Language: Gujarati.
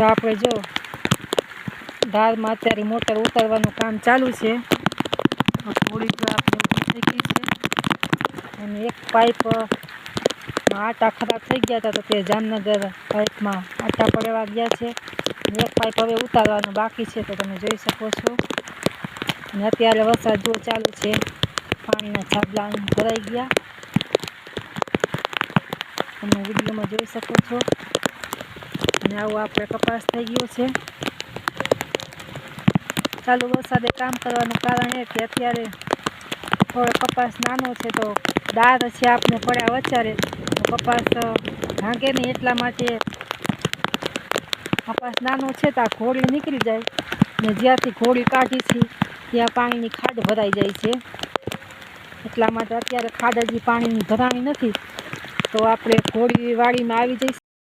તો આપણે જો ધારમાં અત્યારે મોટર ઉતારવાનું કામ ચાલુ છે. થોડી થઈ છે. અને એક પાઇપ આટા ખરાબ થઈ ગયા હતા તો તે જામનગર પાઇપમાં આટા પડવા ગયા છે. એક પાઇપ હવે ઉતારવાનું બાકી છે તો તમે જોઈ શકો છો. અને અત્યારે વરસાદ જો ચાલુ છે, પાણીના છાબલા ભરાઈ ગયા. તમે વિડીયોમાં જોઈ શકો છો. અને આવો આપણે કપાસ થઈ ગયો છે. ચાલુ વરસાદે કામ કરવાનું કારણ એ કે અત્યારે થોડો કપાસ નાનો છે તો દાંત છે આપણે પડ્યા વચારે. તો કપાસ ભાંગે નહીં એટલા માટે કપાસ નાનો છે તો આ ઘોડી નીકળી જાય. ને જ્યાંથી ઘોડી કાઢી છે, ત્યાં પાણીની ખાડ ભરાઈ જાય છે. એટલા માટે અત્યારે ખાડ હજી પાણીની ભરાણી નથી. તો આપણે ઘોડી વાડીમાં આવી જઈશું.